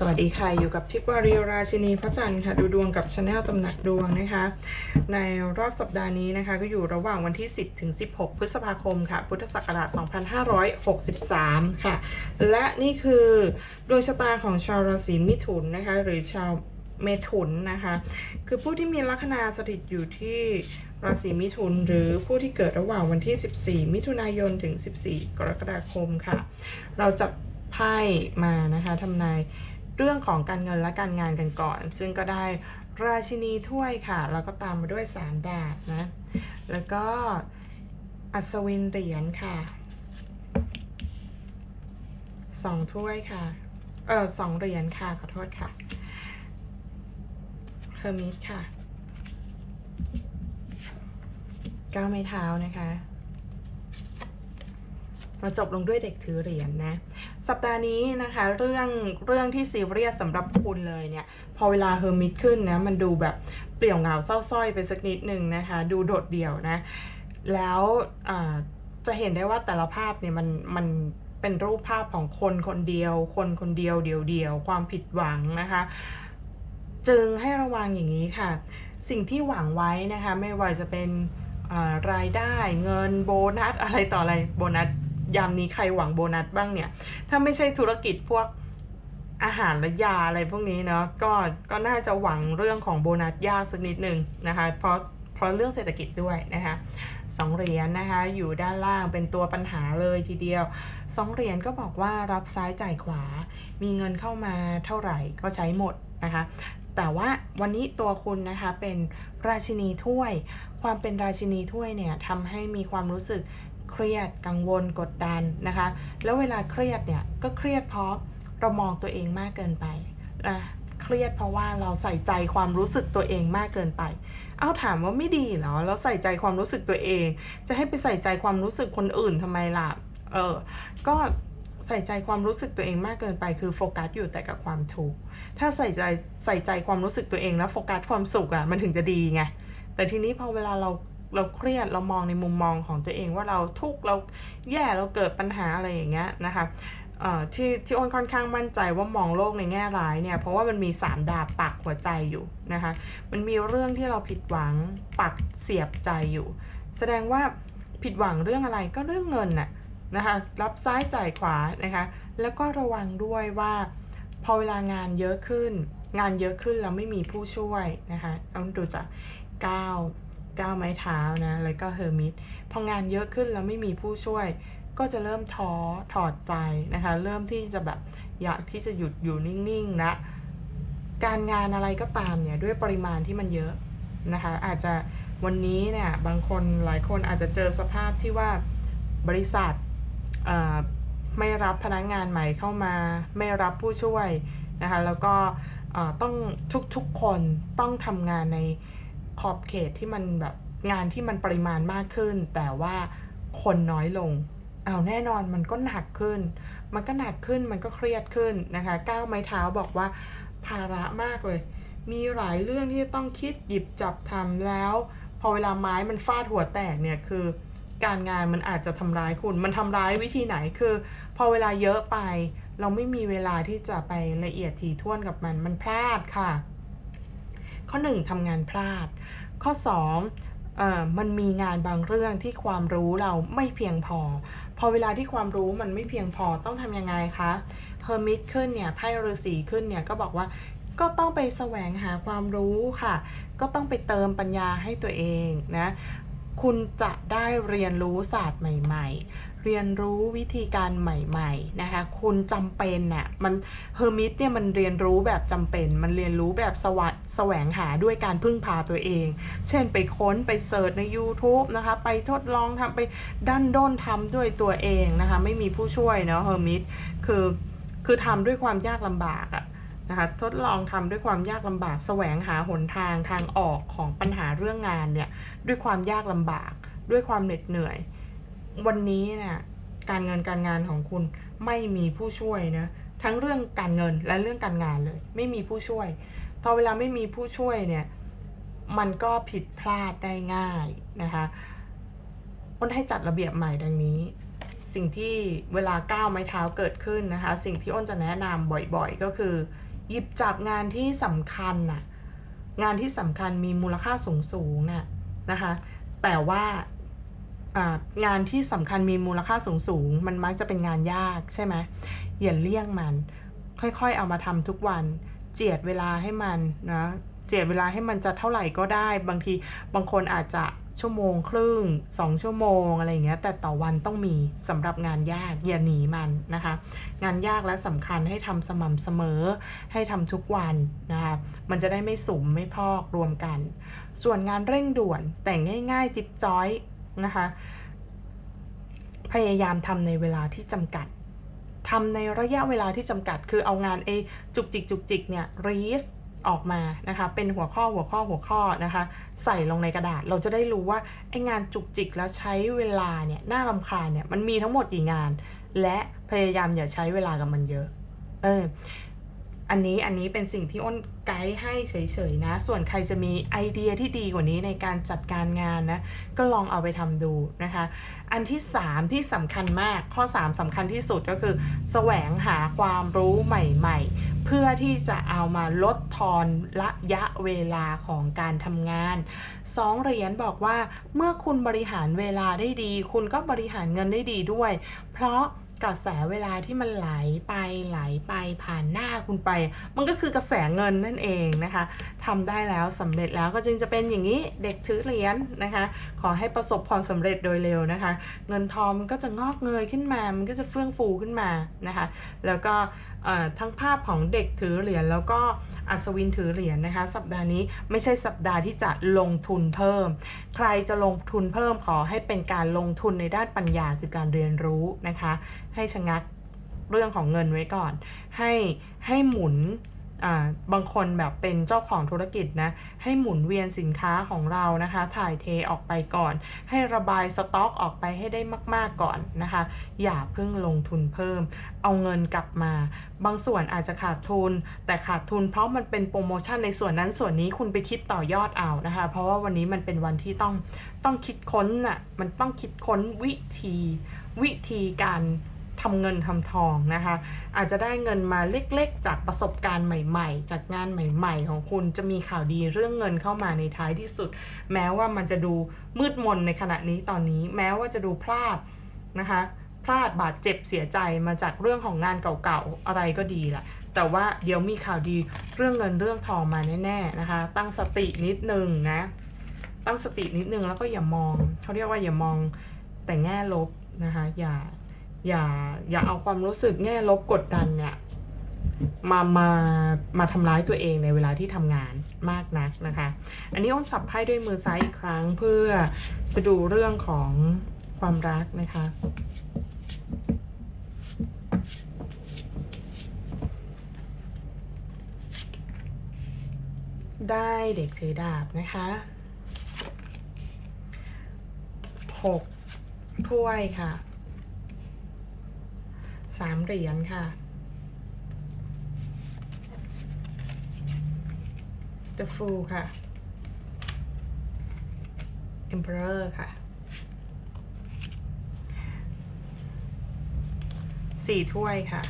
สวัสดีค่ะอยู่กับทิพวารีราชินีพระจันทร์ค่ะ ดูดวงกับชาแนลตำหนักดวงนะคะ ในรอบสัปดาห์นี้นะคะ ก็อยู่ระหว่างวันที่ 10 ถึง 16 พฤษภาคมค่ะ พุทธศักราช 2563 ค่ะ และนี่คือดวงชะตาของชาวราศีมิถุนนะคะ หรือชาวเมถุนนะคะ คือผู้ที่มีลัคนาสถิตอยู่ที่ราศีมิถุน หรือผู้ที่เกิดระหว่างวันที่ 14 มิถุนายนถึง 14 กรกฎาคมค่ะ เราจับไพ่มานะคะทำนาย เรื่องของการเงินและการงานกันก่อน ซึ่งก็ได้ราชินีถ้วยค่ะ แล้วก็ตามมาด้วยสามดาบนะ แล้วก็อัศวินเหรียญค่ะสองถ้วยค่ะ เออสองเหรียญค่ะ ขอโทษค่ะเฮอร์มิสค่ะเก้าไม้เท้านะคะ มาจบลงด้วยเด็กถือเหรียญนะ สัปดาห์นี้นะคะเรื่องเรื่องที่ซีเรียสสำหรับคุณเลยเนี่ย พอเวลาเฮอร์มิตขึ้นนะ มันดูแบบเปลี่ยวเหงาเศร้าส้อยไปสักนิดหนึ่งนะคะ ดูโดดเดี่ยวนะ แล้วจะเห็นได้ว่าแต่ละภาพเนี่ยมันมันเป็นรูปภาพของคนคนเดียว คนคนเดียวเดียวเดียวความผิดหวังนะคะ จึงให้ระวังอย่างนี้ค่ะ สิ่งที่หวังไว้นะคะ ไม่ว่าจะเป็นรายได้เงินโบนัสอะไรต่ออะไรโบนัส ยามนี้ใครหวังโบนัสบ้างเนี่ย ถ้าไม่ใช่ธุรกิจพวกอาหารและยาอะไรพวกนี้เนาะก็ก็น่าจะหวังเรื่องของโบนัสยากสักนิดหนึ่งนะคะ เพราะเพราะเรื่องเศรษฐกิจด้วยนะคะสองเหรียญนะคะ อยู่ด้านล่างเป็นตัวปัญหาเลยทีเดียวสองเหรียญก็บอกว่ารับซ้ายจ่ายขวา มีเงินเข้ามาเท่าไหร่ก็ใช้หมดนะคะ แต่ว่าวันนี้ตัวคุณนะคะเป็นราชินีถ้วย ความเป็นราชินีถ้วยเนี่ยทำให้มีความรู้สึก เครียดกังวลกดดันนะคะ แล้วเวลาเครียดเนี่ยก็เครียดเพราะเรามองตัวเองมากเกินไปอะเครียดเพราะว่าเราใส่ใจความรู้สึกตัวเองมากเกินไป เอาถามว่าไม่ดีเหรอเราใส่ใจความรู้สึกตัวเอง จะให้ไปใส่ใจความรู้สึกคนอื่นทำไมล่ะ เออ ก็ใส่ใจความรู้สึกตัวเองมากเกินไปคือโฟกัสอยู่แต่กับความทุกข์ ถ้าใส่ใจใส่ใจความรู้สึกตัวเองแล้วโฟกัสความสุขอะ่ะมันถึงจะดีไง แต่ทีนี้พอเวลาเรา เราเครียดเรามองในมุมมองของตัวเองว่าเราทุกข์เราแย่เราเกิดปัญหาอะไรอย่างเงี้ยนะคะเอ่ที่ที่อ้นค่อนข้างมั่นใจว่ามองโลกในแง่ร้ายเนี่ยเพราะว่ามันมีสามดาบปักหัวใจอยู่นะคะมันมีเรื่องที่เราผิดหวังปักเสียบใจอยู่ แสดงว่าผิดหวังเรื่องอะไรก็เรื่องเงินน่ะนะคะรับซ้ายจ่ายขวานะคะแล้วก็ระวังด้วยว่าพอเวลางานเยอะขึ้น งานเยอะขึ้นแล้วไม่มีผู้ช่วยนะคะต้องดูจากก้าว ก้าวไม้เท้านะ แล้วก็เฮอร์มิตพองานเยอะขึ้นแล้วไม่มีผู้ช่วย ก็จะเริ่มท้อถอดใจนะคะ เริ่มที่จะแบบอยากที่จะหยุดอยู่นิ่งๆนะการงานอะไรก็ตามเนี่ยด้วยปริมาณที่มันเยอะนะคะ อาจจะวันนี้เนี่ยบางคนหลายคนอาจจะเจอสภาพที่ว่าบริษัทไม่รับพนักงานใหม่เข้ามา ไม่รับผู้ช่วยนะคะ แล้วก็ต้องทุกๆคนต้องทำงานใน ขอบเขตที่มันแบบงานที่มันปริมาณมากขึ้น แต่ว่าคนน้อยลงเอาแน่นอนมันก็หนักขึ้น มันก็หนักขึ้นมันก็เครียดขึ้นนะคะก้าวไม้เท้าบอกว่าภาระมากเลย มีหลายเรื่องที่ต้องคิดหยิบจับทำแล้ว พอเวลาไม้มันฟาดหัวแตกเนี่ยคือ การงานมันอาจจะทำร้ายคุณ มันทำร้ายวิธีไหนคือ พอเวลาเยอะไป เราไม่มีเวลาที่จะไปละเอียดถี่ถ้วนกับมันมันพลาดค่ะ ข้อ 1ทำงานพลาด ข้อ2เอ่อมันมีงานบางเรื่องที่ความรู้เราไม่เพียงพอ พอเวลาที่ความรู้มันไม่เพียงพอต้องทำยังไงคะเฮอร์มิตขึ้นเนี่ยไพ่ฤาษีขึ้นเนี่ยก็บอกว่าก็ต้องไปแสวงหาความรู้ค่ะ ก็ต้องไปเติมปัญญาให้ตัวเองนะ คุณจะได้เรียนรู้ศาสตร์ใหม่ๆ เรียนรู้วิธีการใหม่ๆนะคะ คุณจำเป็นน่ะ มันเฮอร์มิตเนี่ยมันเรียนรู้แบบจำเป็น มันเรียนรู้แบบสวัสดแสวงหาด้วยการพึ่งพาตัวเอง เช่นไปค้นไปเสิร์ชใน YouTube นะคะ ไปทดลองทำไปดันด้นทำด้วยตัวเองนะคะ ไม่มีผู้ช่วยเนาะเฮอร์มิตคือคือทำด้วยความยากลำบากอะ นะคะทดลองทำด้วยความยากลำบาก แสวงหาหนทางทางออกของปัญหาเรื่องงานเนี่ยด้วยความยากลำบาก ด้วยความเหน็ดเหนื่อย วันนี้เนี่ยการเงินการงานของคุณไม่มีผู้ช่วยนะทั้งเรื่องการเงินและเรื่องการงานเลย ไม่มีผู้ช่วยพอเวลาไม่มีผู้ช่วยเนี่ยมันก็ผิดพลาดได้ง่ายนะคะอ้นให้จัดระเบียบใหม่ดังนี้ สิ่งที่เวลาก้าวไม้เท้าเกิดขึ้นนะคะ สิ่งที่อ้นจะแนะนำบ่อยๆ ก็คือ หยิบจับงานที่สำคัญน่ะงานที่สำคัญมีมูลค่าสูงสูงน่ะนะคะ แต่ว่าอ่างานที่สำคัญมีมูลค่าสูงสูงมันมักจะเป็นงานยากใช่ไหมอย่าเลี่ยงมัน ค่อยๆเอามาทำทุกวัน เจียดเวลาให้มันนะ เจียดเวลาให้มันจะเท่าไหร่ก็ได้ บางทีบางคนอาจจะชั่วโมงครึ่งสองชั่วโมงอะไรอย่างเงี้ยแต่ต่อวันต้องมีสำหรับงานยากอย่าหนีมันนะคะ งานยากและสำคัญให้ทำสม่ำเสมอ ให้ทำทุกวันนะคะมันจะได้ไม่สุ่มไม่พอกรวมกัน ส่วนงานเร่งด่วนแต่งง่าย ๆ จิ๊บจ้อยนะคะพยายามทำในเวลาที่จำกัดทำในระยะเวลาที่จำกัด คือเอางานเอจุกจิกจุกจิกเนี่ยรีส ออกมานะคะ เป็นหัวข้อหัวข้อหัวข้อนะคะ ใส่ลงในกระดาษเราจะได้รู้ว่าไอ้งานจุกจิกแล้วใช้เวลาเนี่ยน่ารำคาญเนี่ยมันมีทั้งหมดกี่งาน และพยายามอย่าใช้เวลากับมันเยอะ เออ อันนี้อันนี้เป็นสิ่งที่อ้นไกด์ให้เฉยๆนะ ส่วนใครจะมีไอเดียที่ดีกว่านี้ในการจัดการงานนะ ก็ลองเอาไปทำดูนะคะ อันที่ 3 ที่สำคัญมากข้อ 3สำคัญที่สุดก็คือ แสวงหาความรู้ใหม่ ๆ เพื่อที่จะเอามาลดทอนระยะเวลาของการทำงานสองเหรียญบอกว่าเมื่อคุณบริหารเวลาได้ดี คุณก็บริหารเงินได้ดีด้วย เพราะ กระแสเวลาที่มันไหลไปไหลไปผ่านหน้าคุณไป มันก็คือกระแสเงินนั่นเองนะคะทำได้แล้วสำเร็จแล้วก็จึงจะเป็นอย่างนี้เด็กถือเหรียญนะคะ ขอให้ประสบความสำเร็จโดยเร็วนะคะ เงินทองมันก็จะงอกเงยขึ้นมา มันก็จะเฟื่องฟูขึ้นมานะคะ แล้วก็ทั้งภาพของเด็กถือเหรียญแล้วก็ อัศวินถือเหรียญนะคะ สัปดาห์นี้ไม่ใช่สัปดาห์ที่จะลงทุนเพิ่ม ใครจะลงทุนเพิ่มขอให้เป็นการลงทุนในด้านปัญญาคือการเรียนรู้นะคะ ให้ชะงักเรื่องของเงินไว้ก่อน ให้ให้หมุน บางคนแบบเป็นเจ้าของธุรกิจนะ ให้หมุนเวียนสินค้าของเรานะคะ ถ่ายเทออกไปก่อน ให้ระบายสต็อกออกไปให้ได้มาก ๆก่อนนะคะ อย่าเพิ่งลงทุนเพิ่ม เอาเงินกลับมา บางส่วนอาจจะขาดทุน แต่ขาดทุนเพราะมันเป็นโปรโมชั่นในส่วนนั้นส่วนนี้คุณไปคิดต่อยอดเอานะคะ เพราะว่าวันนี้มันเป็นวันที่ต้องต้องคิดค้นน่ะ มันต้องคิดค้นวิธีวิธีการ ทำเงินทำทองนะคะ อาจจะได้เงินมาเล็กๆ จากประสบการณ์ใหม่ๆ จากงานใหม่ ๆ ของคุณจะมีข่าวดีเรื่องเงินเข้ามาในท้ายที่สุด แม้ว่ามันจะดูมืดมนในขณะนี้ตอนนี้ แม้ว่าจะดูพลาดนะคะพลาดบาดเจ็บเสียใจมาจากเรื่องของงานเก่าๆอะไรก็ดีแหละแต่ว่าเดี๋ยวมีข่าวดีเรื่องเงินเรื่องทองมาแน่ๆนะคะ ตั้งสตินิดนึงนะ ตั้งสตินิดนึงแล้วก็อย่ามองเขาเรียกว่าอย่ามองแต่แง่ลบนะคะอย่า อย่าอย่าเอาความรู้สึกแง่ลบกดดันเนี่ยมามามาทำร้ายตัวเองในเวลาที่ทำงานมากนักนะคะ อันนี้อ้นสับไพ่ด้วยมือซ้ายอีกครั้งเพื่อจะดูเรื่องของความรักนะคะได้เด็กถือดาบนะคะหกถ้วยค่ะ สามเหรียญค่ะ The Fool ค่ะ Emperor ค่ะสี่ถ้วยค่ะ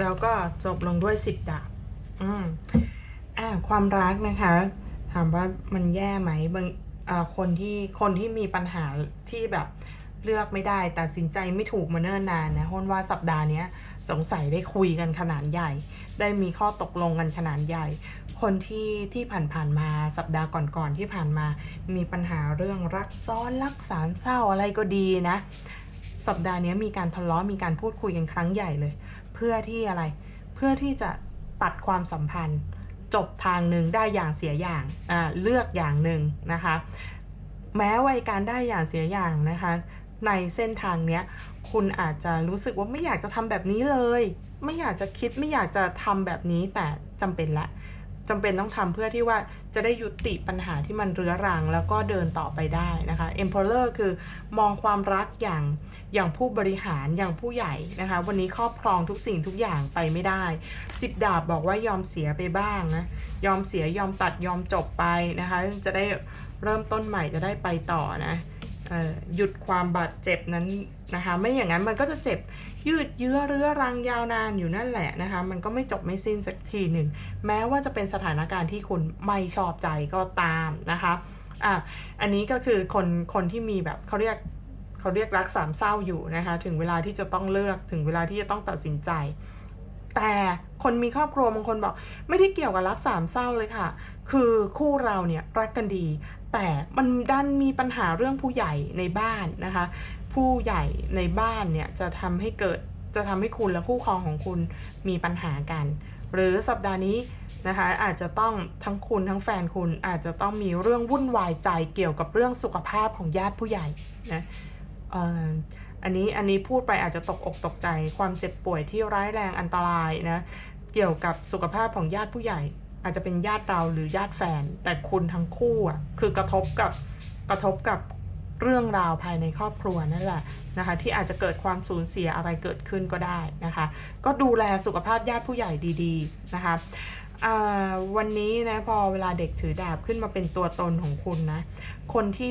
แล้วก็จบลงด้วยสิบดาบ อืมอ่า ความรักนะคะ ถามว่ามันแย่ไหมบางอ่าคนที่คนที่มีปัญหาที่แบบ เลือกไม่ได้ตัดสินใจไม่ถูกมาเนิ่นนานนะฮนว่าสัปดาห์นี้สงสัยได้คุยกันขนาดใหญ่ ได้มีข้อตกลงกันขนาดใหญ่ คนที่ที่ผ่านๆมาสัปดาห์ก่อนๆที่ผ่านมา มีปัญหาเรื่องรักซ้อนรักสามเศร้าอะไรก็ดีนะ สัปดาห์นี้มีการทะเลาะมีการพูดคุยกันครั้งใหญ่เลย เพื่อที่อะไร เพื่อที่จะตัดความสัมพันธ์ จบทางหนึ่งได้อย่างเสียอย่างอ่าเลือกอย่างหนึ่งนะคะ แม้ว่าการได้อย่างเสียอย่างนะคะ ในเส้นทางเนี้ยคุณอาจจะรู้สึกว่าไม่อยากจะทำแบบนี้เลย ไม่อยากจะคิดไม่อยากจะทำแบบนี้แต่จำเป็นละจำเป็นต้องทำเพื่อที่ว่าจะได้ยุติปัญหาที่มันเรื้อรัง แล้วก็เดินต่อไปได้นะคะ Emperor คือมองความรักอย่างอย่างผู้บริหารอย่างผู้ใหญ่นะคะ วันนี้ครอบครองทุกสิ่งทุกอย่างไปไม่ได้สิบดาบบอกว่ายอมเสียไปบ้างนะยอมเสียยอมตัดยอมจบไปนะคะ จะได้เริ่มต้นใหม่จะได้ไปต่อนะ หยุดความบาดเจ็บนั้นนะคะ ไม่อย่างนั้นมันก็จะเจ็บยืดเยื้อเรื้อรังยาวนานอยู่นั่นแหละนะคะ มันก็ไม่จบไม่สิ้นสักทีหนึ่ง แม้ว่าจะเป็นสถานการณ์ที่คุณไม่ชอบใจก็ตามนะคะอะอันนี้ก็คือคนคนที่มีแบบเขาเรียกเขาเรียกรักสามเศร้าอยู่นะคะ ถึงเวลาที่จะต้องเลือกถึงเวลาที่จะต้องตัดสินใจ แต่คนมีครอบครัวบางคนบอก ไม่ได้เกี่ยวกับรักสามเศร้าเลยค่ะ คือคู่เราเนี่ยรักกันดี แต่มันดันมีปัญหาเรื่องผู้ใหญ่ในบ้านนะคะ ผู้ใหญ่ในบ้านเนี่ยจะทำให้เกิดจะทำให้คุณและคู่ครองของคุณมีปัญหากัน หรือสัปดาห์นี้นะคะอาจจะต้องทั้งคุณทั้งแฟนคุณอาจจะต้องมีเรื่องวุ่นวายใจเกี่ยวกับเรื่องสุขภาพของญาติผู้ใหญ่นะเอ่อ อันนี้อันนี้พูดไปอาจจะตกอกตกใจ ความเจ็บป่วยที่ร้ายแรงอันตรายนะเกี่ยวกับสุขภาพของญาติผู้ใหญ่ อาจจะเป็นญาติเราหรือญาติแฟน แต่คุณทั้งคู่อะคือกระทบกับกระทบกับเรื่องราวภายในครอบครัวนั่นแหละนะคะ ที่อาจจะเกิดความสูญเสียอะไรเกิดขึ้นก็ได้นะคะ ก็ดูแลสุขภาพญาติผู้ใหญ่ดีๆนะคะวันนี้นะพอเวลาเด็กถือดาบขึ้นมาเป็นตัวตนของคุณนะคนที่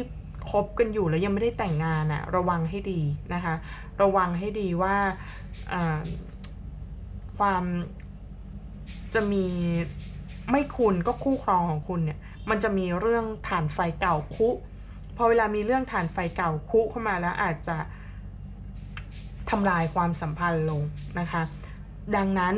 คบกันอยู่แล้วยังไม่ได้แต่งงานอะระวังให้ดีนะคะ ระวังให้ดีว่าความจะมีไม่คุณก็คู่ครองของคุณเนี่ย มันจะมีเรื่องฐานไฟเก่าคุพอเวลามีเรื่องฐานไฟเก่าคุเข้ามาแล้วอาจจะทำลายความสัมพันธ์ลงนะคะ ดังนั้น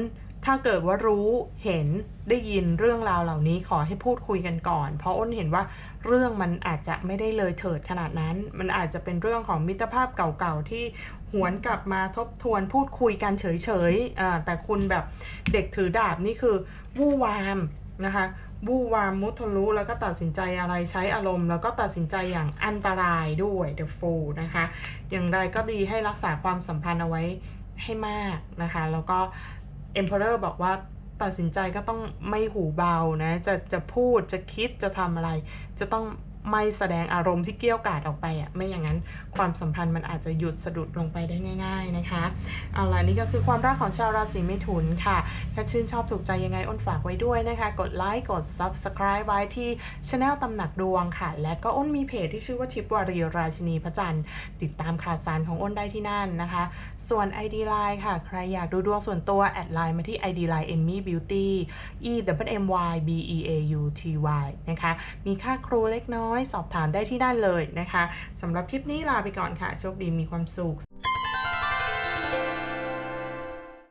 ถ้าเกิดว่ารู้เห็นได้ยินเรื่องราวเหล่านี้ขอให้พูดคุยกันก่อน เพราะอ้นเห็นว่าเรื่องมันอาจจะไม่ได้เลยเถิดขนาดนั้น มันอาจจะเป็นเรื่องของมิตรภาพเก่าๆที่หวนกลับมาทบทวนพูดคุยกันเฉยๆแต่คุณแบบเด็กถือดาบนี่คือวู่วามนะคะบู้วามมุทะลุแล้วก็ตัดสินใจอะไรใช้อารมณ์ แล้วก็ตัดสินใจอย่างอันตรายด้วย The f o o นะคะ อย่างไรก็ดีให้รักษาความสัมพันธ์เอาไว้ให้มากนะคะ แล้วก็ Emperor บอกว่าตัดสินใจก็ต้องไม่หูเบานะ จะจะพูดจะคิดจะทำอะไร จะต้อง ไม่แสดงอารมณ์ที่เกี้ยวกาดออกไปอะไม่อย่างนั้นความสัมพันธ์มันอาจจะหยุดสะดุดลงไปได้ง่าย ๆนะคะเอาล่ะนี่ก็คือความรักของชาวราศีเมถุนค่ะ ถ้าชื่นชอบถูกใจยังไงอ้นฝากไว้ด้วยนะคะ กดไลค์กด Subscribe ไว้ที่ช anel ตำหนักดวงค่ะ และก็อ้นมีเพจที่ชื่อว่าทิปวารีราชินีพระจันทร์ติดตามข่าวสารของอ้นได้ที่นั่นนะคะ ส่วน ID Line ค่ะ ใครอยากดูดวงส่วนตัวแอดไลน์มาที่ ID Line Emmy Beauty E W M Y B E A U T Y นะคะ มีค่าครูเล็กน้อยสอบถามได้ที่นั่นเลยนะคะสำหรับคลิปนี้ลาไปก่อนค่ะ โชคดีมีความสุข